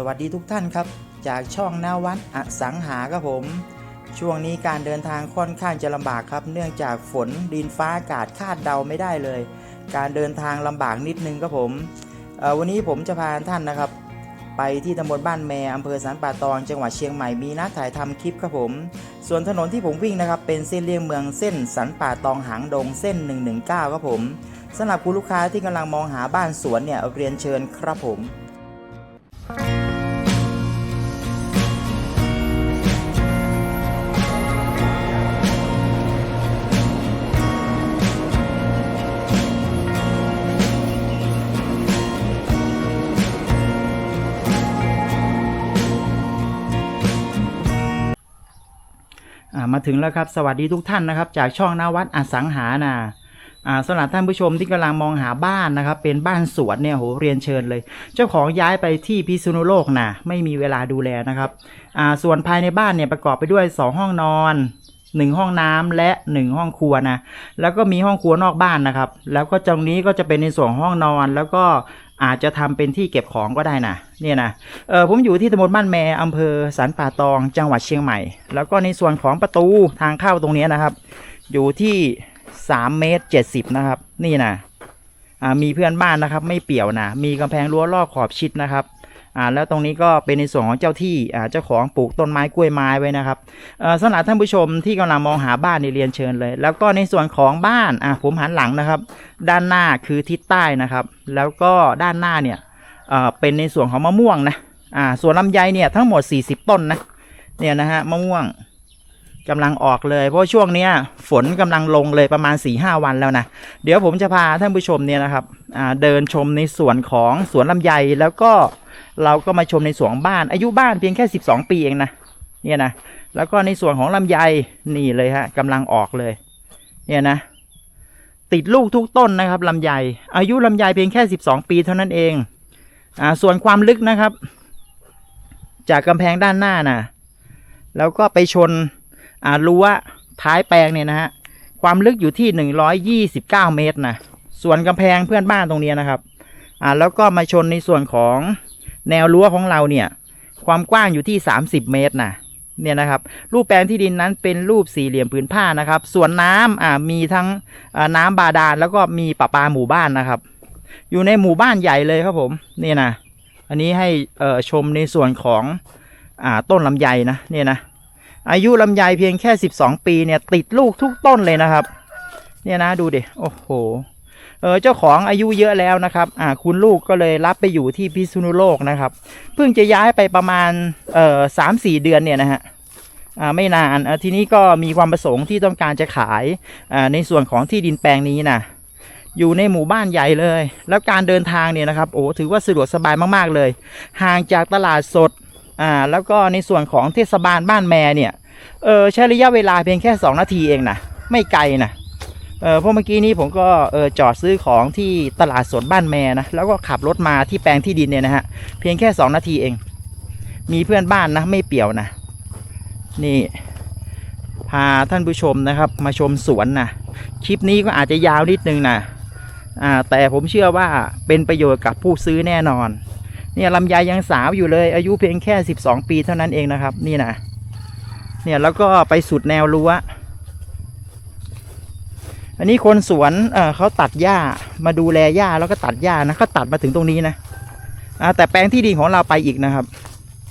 สวัสดีทุกท่านครับ จากช่องนาวัดอสังหาครับผม ช่วงนี้การเดินทางค่อนข้างจะลำบากครับ เนื่องจากฝนดินฟ้าอากาศคาดเดาไม่ได้เลย การเดินทางลำบากนิดนึงครับผมวันนี้ผมจะพาท่านนะครับ ไปที่ตำบลบ้านแมอำเภอสันป่าตองจังหวัดเชียงใหม่มีนัดถ่ายทำคลิปครับผม ส่วนถนนที่ผมวิ่งนะครับ เป็นเส้นเลี่ยงเมืองเส้นสันป่าตองหางดงเส้น 119 ครับผมสำหรับคุณลูกค้าที่กำลังมองหาบ้านสวนเนี่ยเรียนเชิญครับผม มาถึงแล้วครับสวัสดีทุกท่านนะครับ จากช่องนวัดอสังหานะอ่าสำหรับท่านผู้ชมที่กำลังมองหาบ้านนะครับ เป็นบ้านสวนเนี่ยโหเรียนเชิญเลย เจ้าของย้ายไปที่พิษณุโลกนะไม่มีเวลาดูแลนะครับส่วนภายในบ้านเนี่ยประกอบไปด้วย 2 ห้องนอน 1ห้องน้ำและ1ห้องครัวนะ แล้วก็มีห้องครัวนอกบ้านนะครับ แล้วก็ตรงนี้ก็จะเป็นในส่วนห้องนอน แล้วก็อาจจะทำเป็นที่เก็บของก็ได้นะเนี่ยนะเออผมอยู่ที่ตำบลบ้านแมอำเภอสันป่าตอง จังหวัดเชียงใหม่ แล้วก็ในส่วนของประตูทางเข้าตรงนี้นะครับ อยู่ที่3เมตร70นะครับ นี่นะอ่ามีเพื่อนบ้านนะครับ ไม่เปี่ยวนะมีกำแพงรั้วรอบขอบชิดนะครับ อ่าแล้วตรงนี้ก็เป็นในส่วนของเจ้าที่อ่าเจ้าของปลูกต้นไม้กล้วยไม้ไว้นะครับเอ่อสำหรับท่านผู้ชมที่กำลังมองหาบ้านในเรียนเชิญเลย แล้วก็ในส่วนของบ้านอ่าผมหันหลังนะครับ ด้านหน้าคือทิศใต้นะครับ แล้วก็ด้านหน้าเนี่ยเอ่อเป็นในส่วนของมะม่วงนะอ่าส่วนลำไยเนี่ยทั้งหมด 40 ต้นนะเนี่ยนะฮะมะม่วงกำลังออกเลยเพราะช่วงนี้ฝนกำลังลงเลยประมาณ4-5วันแล้วนะ เดี๋ยวผมจะพาท่านผู้ชมเนี่ยนะครับอ่าเดินชมในส่วนของสวนลำไยแล้วก็ เราก็มาชมในสวนบ้าน อายุบ้านเพียงแค่ 12 ปีเองนะเนี่ยนะแล้วก็ในส่วนของลำไยนี่เลยฮะกำลังออกเลย เนี่ยนะ ติดลูกทุกต้นนะครับลำไยอายุลำไยเพียงแค่ 12 ปีเท่านั้นเองอ่าส่วนความลึกนะครับ จากกำแพงด้านหน้านะแล้วก็ไปชนอ่ารั้วท้ายแปลงเนี่ยนะฮะความลึกอยู่ที่ 129 เมตรนะส่วนกำแพงเพื่อนบ้านตรงนี้นะครับอ่าแล้วก็มาชนในส่วนของ แนวรั้วของเราเนี่ย ความกว้างอยู่ที่ 30 เมตรนะเนี่ยนะครับ รูปแปลงที่ดินนั้นเป็นรูปสี่เหลี่ยมผืนผ้านะครับ ส่วนน้ำอ่ามีทั้งอ่าน้ำบาดาลแล้วก็มีประปาหมู่บ้านนะครับ อยู่ในหมู่บ้านใหญ่เลยครับผมนี่นะอันนี้ให้ชมในส่วนของอ่าต้นลำไยนะเนี่ยนะอายุลำไยเพียงแค่ 12 ปีเนี่ยติดลูกทุกต้นเลยนะครับ เนี่ยนะดูดิโอ้โห เออเจ้าของอายุเยอะแล้วนะครับอ่าคุณลูกก็เลยรับไปอยู่ที่พิษณุโลกนะครับ เพิ่งจะย้ายไปประมาณเอ่อสามสี่เดือนเนี่ยนะฮะอ่าไม่นานอ่าทีนี้ก็มีความประสงค์ที่ต้องการจะขายอ่าในส่วนของที่ดินแปลงนี้นะอยู่ในหมู่บ้านใหญ่เลย แล้วการเดินทางเนี่ยนะครับโอ้ถือว่าสะดวกสบายมากๆเลย ห่างจากตลาดสดอ่าแล้วก็ในส่วนของเทศบาลบ้านแม่เนี่ยเออใช้ระยะเวลาเพียงแค่ 2 นาทีเองนะไม่ไกลนะ เออเพราะเมื่อกี้นี้ผมก็เออจอดซื้อของที่ตลาดสดบ้านแม่นะแล้วก็ขับรถมาที่แปลงที่ดินเนี่ยนะฮะเพียงแค่ 2 นาทีเอง มีเพื่อนบ้านนะไม่เปี่ยวนะ นี่ พาท่านผู้ชมนะครับมาชมสวนนะคลิปนี้ก็อาจจะยาวนิดนึงนะอ่าแต่ผมเชื่อว่าเป็นประโยชน์กับผู้ซื้อแน่นอน เนี่ยลำไยยังสาวอยู่เลย อายุเพียงแค่ 12 ปีเท่านั้นเองนะครับ นี่นะเนี่ยแล้วก็ไปสุดแนวรั้ว อันนี้คนสวนเเขาตัดหญ้ามาดูแลหญ้าแล้วก็ตัดหญ้านะเขาตัดมาถึงตรงนี้นะแต่แปลงที่ดินของเราไปอีกนะครับ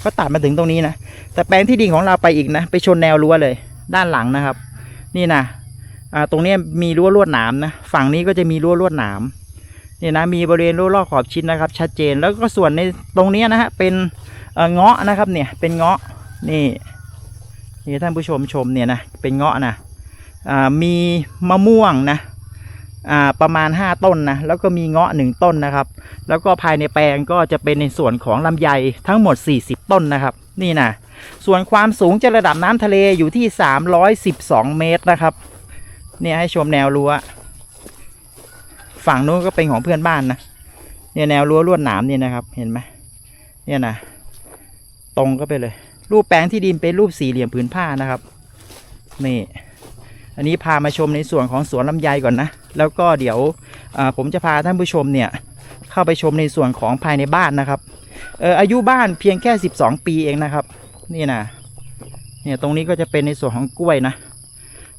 เขาตัดมาถึงตรงนี้นะแต่แปลงที่ดินของเราไปอีกนะ ไปชนแนวรั้วเลย ด้านหลังนะครับ นี่นะตรงนี้มีรั้วลวดหนามนะฝั่งนี้ก็จะมีรั้วลวดหนามนี่นะมีบริเวณรั้วรอบขอบชิดนะครับ ชัดเจนแล้วก็ส่วนในตรงนี้นะฮะเป็นเงาะนะครับเนี่ยเป็นเงาะนี่นี่ท่านผู้ชมชมเนี่ยนะเป็นเงาะนะ มีมะม่วงนะประมาณ 5 ต้นนะแล้วก็มีเงาะหนึ่งต้นนะครับ แล้วก็ภายในแปลงก็จะเป็นในส่วนของลำไยทั้งหมด 40 ต้นนะครับ นี่นะส่วนความสูงจากระดับน้ำทะเลอยู่ที่ 312 เมตรนะครับ เนี่ยให้ชมแนวรั้วฝั่งนู้นก็เป็นของเพื่อนบ้านนะเนี่ยแนวรั้วลวดหนามเนี่ยนะครับเห็นไหมเนี่ยนะตรงก็ไปเลย รูปแปลงที่ดินเป็นรูปสี่เหลี่ยมผืนผ้านะครับนี่ อันนี้พามาชมในส่วนของสวนลำไยก่อนนะ แล้วก็เดี๋ยวผมจะพาท่านผู้ชมเนี่ยเข้าไปชมในส่วนของภายในบ้านนะครับเอออายุบ้านเพียงแค่ 12 ปีเองนะครับ นี่นะเนี่ยตรงนี้ก็จะเป็นในส่วนของกล้วยนะ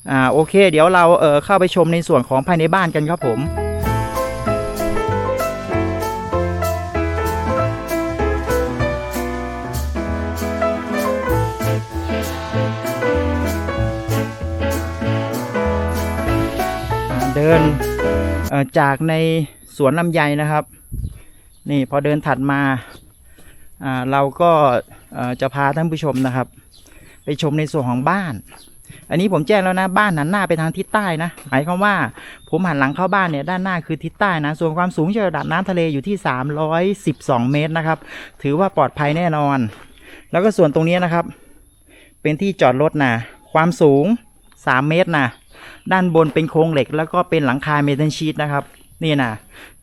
อ่าโอเค เดี๋ยวเราเออเข้าไปชมในส่วนของภายในบ้านกันครับผม จากในสวนลำไยนะครับ นี่พอเดินถัดมาเราก็จะพาท่านผู้ชมนะครับ ไปชมในส่วนของบ้าน อันนี้ผมแจ้งแล้วนะบ้านหันหน้าไปทางทิศใต้นะหมายความว่าผมหันหลังเข้าบ้านเนี่ยด้านหน้าคือทิศใต้นะ ส่วนความสูงจากระดับน้ำทะเลอยู่ที่ 312 เมตรนะครับ ถือว่าปลอดภัยแน่นอน แล้วก็ส่วนตรงนี้นะครับ เป็นที่จอดรถนะความสูง 3 เมตรนะ ด้านบนเป็นโครงเหล็ก แล้วก็เป็นหลังคาเมทัลชีตนะครับนี่นะ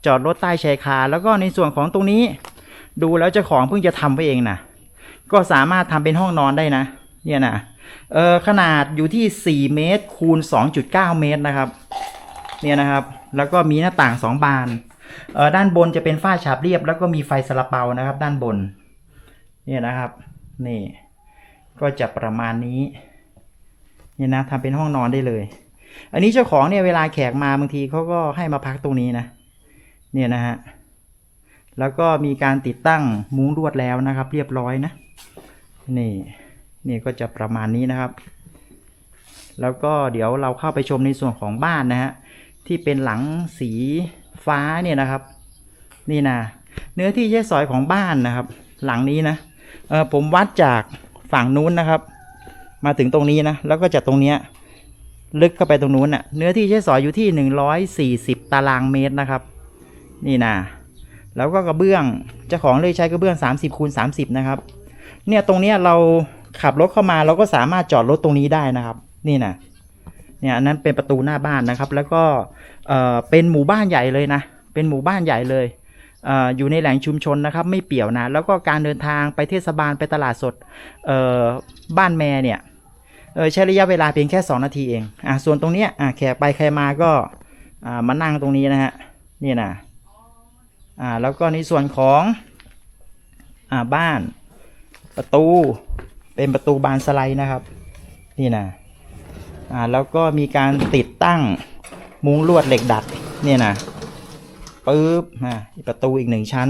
จอดรถใต้ชายคา แล้วก็ในส่วนของตรงนี้ ดูแล้วเจ้าของเพิ่งจะทำไว้เองนะก็สามารถทำเป็นห้องนอนได้นะ เนี่ยนะเออขนาดอยู่ที่ 4 เมตรคูณ 2.9 เมตรนะครับ เนี่ยนะครับ แล้วก็มีหน้าต่าง 2 บานเออด้านบนจะเป็นฝ้าฉาบเรียบ แล้วก็มีไฟสลับเปานะครับ ด้านบน เนี่ยนะครับ นี่ ก็จะประมาณนี้ เนี่ยนะทำเป็นห้องนอนได้เลย อันนี้เจ้าของเนี่ยเวลาแขกมาบางทีเขาก็ให้มาพักตรงนี้นะ เนี่ยนะฮะ แล้วก็มีการติดตั้งมุ้งลวดแล้วนะครับ เรียบร้อยนะ นี่นี่ก็จะประมาณนี้นะครับ แล้วก็เดี๋ยวเราเข้าไปชมในส่วนของบ้านนะฮะที่เป็นหลังสีฟ้าเนี่ยนะครับ นี่นะเนื้อที่ใช้สอยของบ้านนะครับ หลังนี้นะเออผมวัดจากฝั่งนู้นนะครับ มาถึงตรงนี้นะ แล้วก็จากตรงเนี้ย ลึกเข้าไปตรงนู้นน่ะ เนื้อที่ใช้สอยอยู่ที่ 140 ตารางเมตรนะครับ นี่นะแล้วก็กระเบื้องเจ้าของเลยใช้กระเบื้อง 30คูณ30 นะครับ เนี่ยตรงเนี้ยเราขับรถเข้ามาเราก็สามารถจอดรถตรงนี้ได้นะครับ นี่นะเนี่ยนั้นเป็นประตูหน้าบ้านนะครับ แล้วก็เอ่อเป็นหมู่บ้านใหญ่เลยนะ เป็นหมู่บ้านใหญ่เลยเอ่ออยู่ในแหล่งชุมชนนะครับ ไม่เปี่ยวนะ แล้วก็การเดินทางไปเทศบาลไปตลาดสดเอ่อบ้านแม่เนี่ย ใช้ระยะเวลาเพียงแค่ 2 นาทีเองอะส่วนตรงเนี้ยอะแขกไปใครมาก็อ่ามานั่งตรงนี้นะฮะนี่นะอ่าแล้วก็ในส่วนของอ่าบ้านประตูเป็นประตูบานสไลด์นะครับ นี่นะอ่าแล้วก็มีการติดตั้งมุ้งลวดเหล็กดัดเนี่ยนะปึ๊บอ่าประตูอีกหนึ่งชั้น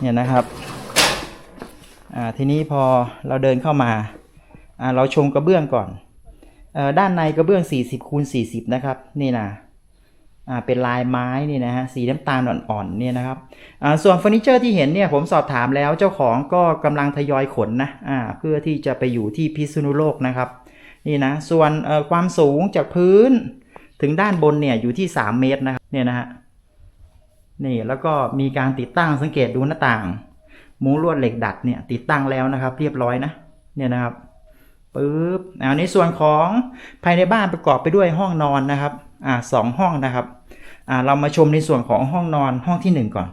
เนี่ยนะครับอ่าทีนี้พอเราเดินเข้ามาอ่า เราชมกระเบื้องก่อนอด้านในกระเบื้อง 40คูณ40 นะครับ นี่นะเป็นลายไม้นี่นะฮะสีน้ำตาลอ่อนๆเนี่ยนะครับส่วนเฟอร์นิเจอร์ที่เห็นเนี่ยผมสอบถามแล้วเจ้าของก็กำลังทยอยขนนะเพื่อที่จะไปอยู่ที่พิษณุโลกนะครับนี่นะส่วนความสูงจากพื้นถึงด้านบนเนี่ยอยู่ที่ 3 เมตรนะครับเนี่ยนะฮะนี่แล้วก็มีการติดตั้งสังเกตดูหน้าต่าง มุ้งลวดเหล็กดัดเนี่ยติดตั้งแล้วนะครับ เรียบร้อยนะเนี่ยนะครับ ปึ๊บอ่าในส่วนของภายในบ้านประกอบไปด้วยห้องนอนนะครับอ่าสองห้องนะครับอ่าเรามาชมในส่วนของห้องนอนห้องที่หนึ่งก่อน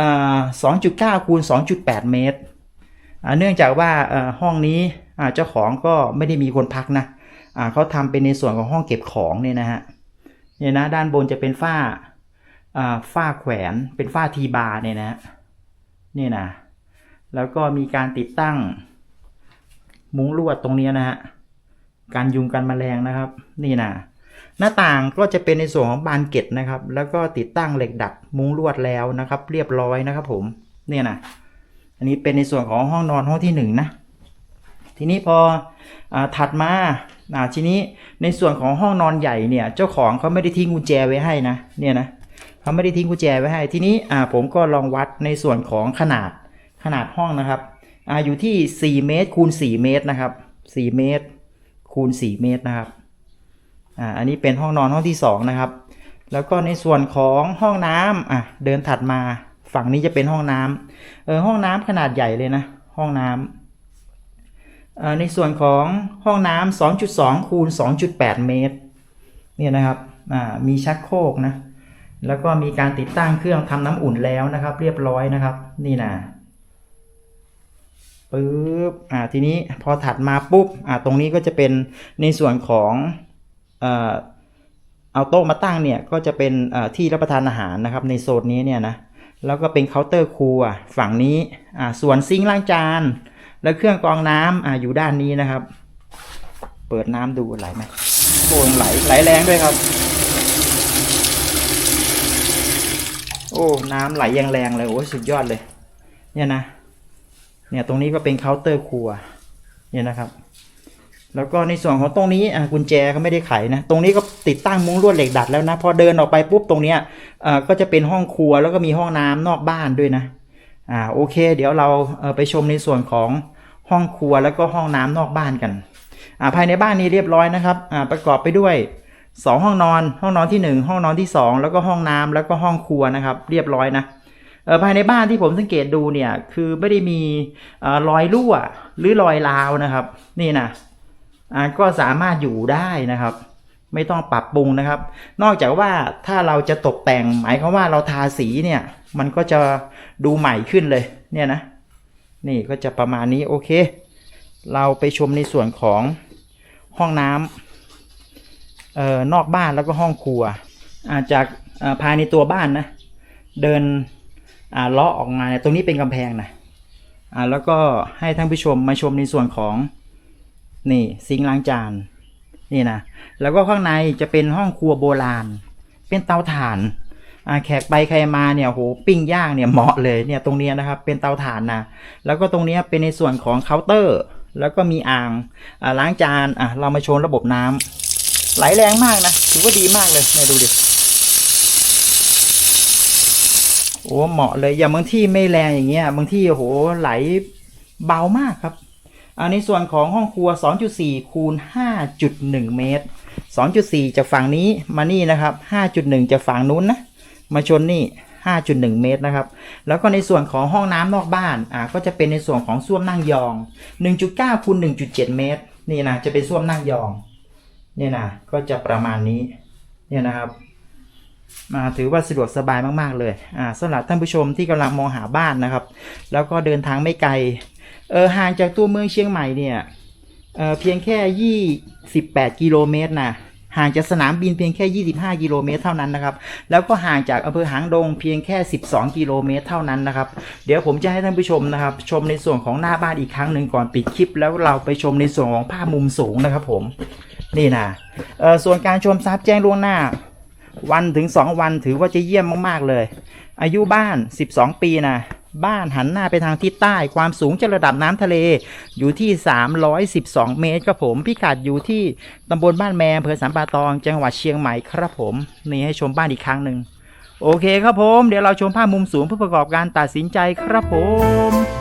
อ่าสองจุดเก้าคูณสองจุดแปดเมตรอ่าเนื่องจากว่าอ่อห้องนี้อ่าเจ้าของก็ไม่ได้มีคนพักนะอ่าเขาทำเป็นในส่วนของห้องเก็บของเนี่ยนะฮะเนี่ยนะด้านบนจะเป็นฝ้าอ่าฝ้าแขวนเป็นฝ้าทีบาร์เนี่ยนะเนี่ยนะแล้วก็มีการติดตั้ง มุ้งลวดตรงนี้นะฮะการยุงกันแมลงนะครับ นี่นะหน้าต่างก็จะเป็นในส่วนของบานเกล็ดนะครับ แล้วก็ติดตั้งเหล็กดัดมุ้งลวดแล้วนะครับ เรียบร้อยนะครับ ผมเนี่ยนะอันนี้เป็นในส่วนของห้องนอนห้องที่หนึ่งนะทีนี้พออถัดมาทีนี้ในส่วนของห้องนอนใหญ่เนี่ย เจ้าของเขาไม่ได้ทิ้งกุญแจไว้ให้นะเนี่ยนะเขาไม่ได้ทิ้งกุญแจไว้ให้ ทีนี้ผมก็ลองวัดในส่วนของขนาดขนาดห้องนะครับ อ่าอยู่ที่ 4 เมตรคูณ 4 เมตรนะครับ 4 เมตรคูณ 4 เมตรนะครับอ่าอันนี้เป็นห้องนอนห้องที่ 2 นะครับ แล้วก็ในส่วนของห้องน้ำอะเดินถัดมาฝั่งนี้จะเป็นห้องน้ำเออห้องน้ำขนาดใหญ่เลยนะ ห้องน้ำเอ่อในส่วนของห้องน้ำ2.2คูณ2.8 เมตรเนี่ยนะครับอ่ามีชักโครกนะแล้วก็มีการติดตั้งเครื่องทำน้ำอุ่นแล้วนะครับ เรียบร้อยนะครับ นี่นะ ปึ๊บอ่าทีนี้พอถัดมาปุ๊บอ่าตรงนี้ก็จะเป็นในส่วนของเอ่อเอาโต๊ะมาตั้งเนี่ยก็จะเป็นอ่อที่รับประทานอาหารนะครับในโซนนี้เนี่ยนะแล้วก็เป็นเคาน์เตอร์ครัวฝั่งนี้อ่าส่วนซิงค์ล้างจาน และเครื่องกรองน้ำอ่าอยู่ด้านนี้นะครับ เปิดน้ำดูไหลไหมโอ้ยไหลไหลแรงด้วยครับ โอ้น้ำไหลยังแรงเลยโอ้ยสุดยอดเลย เนี่ยนะ เนี่ยตรงนี้ก็เป็นเคาน์เตอร์ครัวเนี่ยนะครับ แล้วก็ในส่วนของตรงนี้อะกุญแจก็ไม่ได้ไขนะ ตรงนี้ก็ติดตั้งมุ้งลวดเหล็กดัดแล้วนะ พอเดินออกไปปุ๊บตรงเนี้ยอ่าก็จะเป็นห้องครัวแล้วก็มีห้องน้ำนอกบ้านด้วยนะอ่าโอเค เดี๋ยวเราเออไปชมในส่วนของห้องครัวแล้วก็ห้องน้ำนอกบ้านกันอ่าภายในบ้านนี้เรียบร้อยนะครับอ่าประกอบไปด้วย 2 ห้องนอน ห้องนอนที่ 1 ห้องนอนที่ 2 แล้วก็ห้องน้ำแล้วก็ห้องครัวนะครับ เรียบร้อยนะ ภายในบ้านที่ผมสังเกตดูเนี่ยคือไม่ได้มีอรอยรั่วหรือรอยราวนะครับ นี่นะก็สามารถอยู่ได้นะครับ ไม่ต้องปรับปรุงนะครับ นอกจากว่าถ้าเราจะตกแต่งหมายความว่าเราทาสีเนี่ยมันก็จะดูใหม่ขึ้นเลยเนี่ยนะนี่ก็จะประมาณนี้โอเค เราไปชมในส่วนของห้องน้ำเอ่อนอกบ้านแล้วก็ห้องครัวาจากภายในตัวบ้านนะเดิน เลาะออกมาเนี่ยตรงนี้เป็นกำแพงนะอ่าแล้วก็ให้ท่านผู้ชมมาชมในส่วนของนี่ซิงล้างจานนี่นะแล้วก็ข้างในจะเป็นห้องครัวโบราณ เป็นเตาถ่านอ่าแขกไปใครมาเนี่ยโหปิ้งย่างเนี่ยเหมาะเลยเนี่ยตรงนี้นะครับเป็นเตาถ่านนะแล้วก็ตรงนี้เป็นในส่วนของเคาน์เตอร์ แล้วก็มีอ่างอ่าล้างจานอะเรามาชมระบบน้ำไหลแรงมากนะถือว่าดีมากเลยเนี่ยดูดิ โอ้เหมาะเลยอย่างบางที่ไม่แรงอย่างเงี้ยบางที่โอ้โหไหลเบามากครับอันในส่วนของห้องครัว 2.4 คูณ 5.1 เมตร 2.4 จากฝั่งนี้มานี่นะครับ 5.1 จากฝั่งนู้นนะ มาชนนี่ 5.1 เมตรนะครับ แล้วก็ในส่วนของห้องน้ำนอกบ้าน อ่า ก็จะเป็นในส่วนของส้วมนั่งยอง 1.9 คูณ 1.7 เมตร นี่นะ จะเป็นส้วมนั่งยอง เนี่ยนะ ก็จะประมาณนี้ เนี่ยนะครับ ถือว่าสะดวกสบายมาก ๆ เลยอ่าสำหรับท่านผู้ชมที่กำลังมองหาบ้านนะครับ แล้วก็เดินทางไม่ไกลเออห่างจากตัวเมืองเชียงใหม่เนี่ยเออเพียงแค่28กิโลเมตรนะห่างจากสนามบินเพียงแค่ 25 กิโลเมตรเท่านั้นนะครับ แล้วก็ห่างจากอำเภอหางดงเพียงแค่ 12 กิโลเมตรเท่านั้นนะครับ เดี๋ยวผมจะให้ท่านผู้ชมนะครับ ชมในส่วนของหน้าบ้านอีกครั้งหนึ่งก่อนปิดคลิป แล้วเราไปชมในส่วนของภาพมุมสูงนะครับผม นี่นะ เออส่วนการชมทรัพย์แจ้งล่วงหน้า วันถึง 2 วันถือว่าจะเยี่ยมมากๆเลย อายุบ้าน 12 ปีนะบ้านหันหน้าไปทางทิศใต้ความสูงจากระดับน้ำทะเล อยู่ที่ 312 เมตรครับผมพิกัดอยู่ที่ตำบลบ้านแมอำเภอสันป่าตอง จังหวัดเชียงใหม่ครับผม นี่ให้ชมบ้านอีกครั้งหนึ่งโอเคครับผม เดี๋ยวเราชมภาพมุมสูงเพื่อประกอบการตัดสินใจครับผม